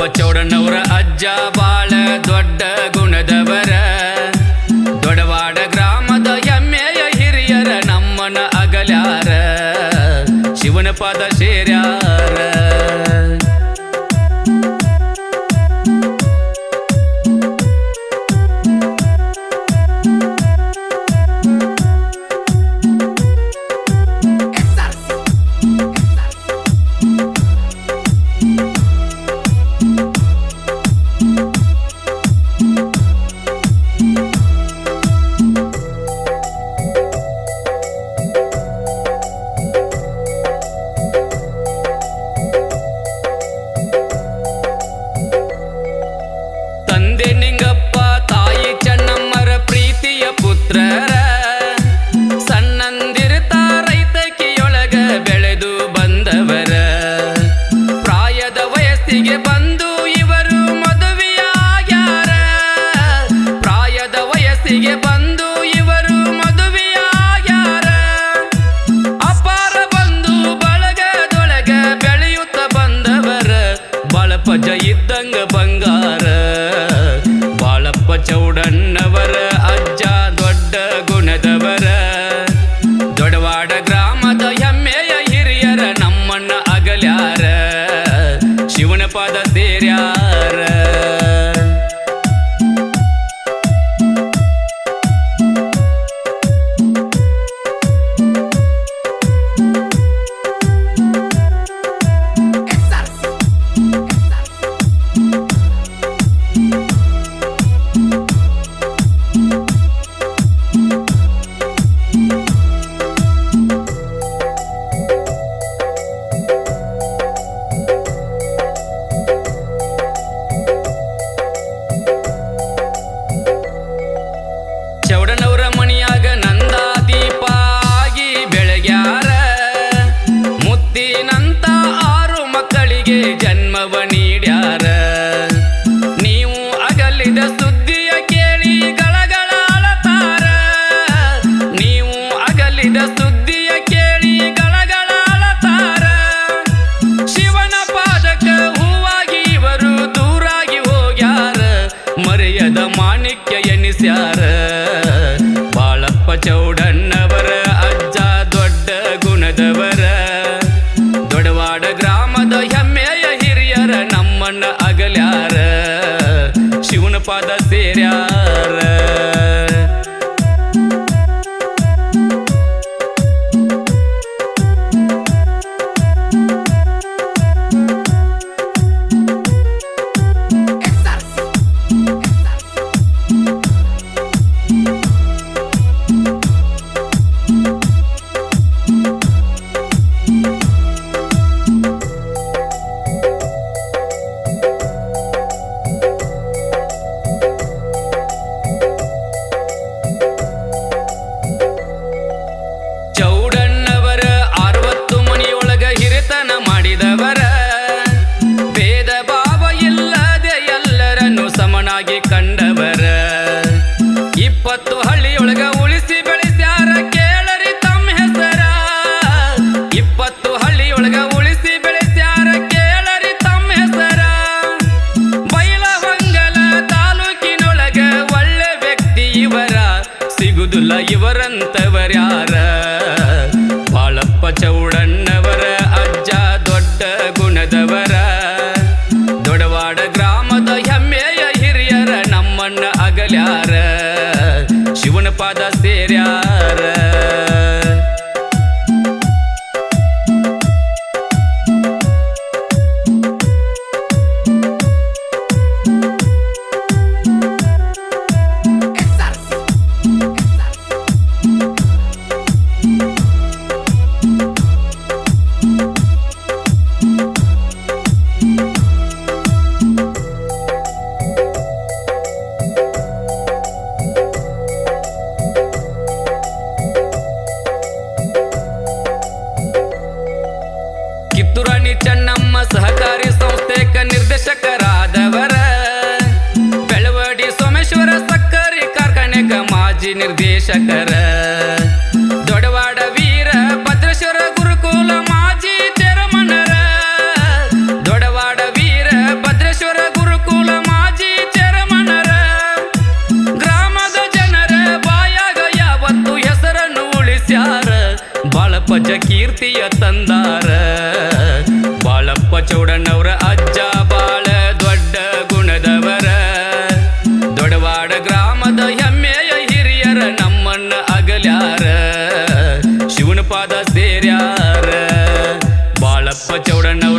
ಬಸವ ಚೌಡಣ್ಣವರ ಅಜ್ಜ ಪುತ್ರರ ಸಣ್ಣಂದಿರ್ತ ರೈತಕಿಯೊಳಗ ಬೆಳೆದು ಬಂದವರ. ಪ್ರಾಯದ ವಯಸ್ಸಿಗೆ ಬಂದು ಇವರು ಮದುವೆಯಾಗ್ಯಾರ. ಪ್ರಾಯದ ವಯಸ್ಸಿಗೆ ಬಂದು ಇವರು ಮದುವೆಯಾಗ್ಯಾರ. ಅಪಾರ ಬಂದು ಬಳಗದೊಳಗ ಬೆಳೆಯುತ್ತ ಬಂದವರ. ಬಳಪಜ ಇದ್ದಂಗ ಬಂಗಾರ ಶಿವನ ಪದ ಸೇರ್ಯಾರ ಚೌಡನವರ ದೊಡವಾಡ ಗ್ರಾಮದ ಹೆಮ್ಮೆಯ ಹಿರಿಯರ ನಮ್ಮನ್ನ ಅಗಲ್ಯಾರ. ಶಿವನ ಪಾದ ಸೇರ್ಯಾರ. ಕಂಡವರ. ಇಪ್ಪತ್ತು ನಿರ್ದೇಶಕರ. ದೊಡವಾಡ ವೀರ ಭದ್ರೇಶ್ವರ ಗುರುಕುಲ ಮಾಜಿ ಚರಮನರ. ದೊಡವಾಡ ವೀರ ಭದ್ರೇಶ್ವರ ಗುರುಕುಲ ಮಾಜಿ ಚರಮನರ. ಗ್ರಾಮದ ಜನರ ಬಾಯಾಗ ಯಾವತ್ತು ಹೆಸರನ್ನು ಉಳಿಸ್ಯಾರ. ಬಾಳಪ್ಪ ಜಕೀರ ಕೀರ್ತಿಯ ತಂದಾರ. ಸೇರ್ಯಾರ ಬಾಳಪ್ಪ ಚೌಡಣ್ಣವ್ರ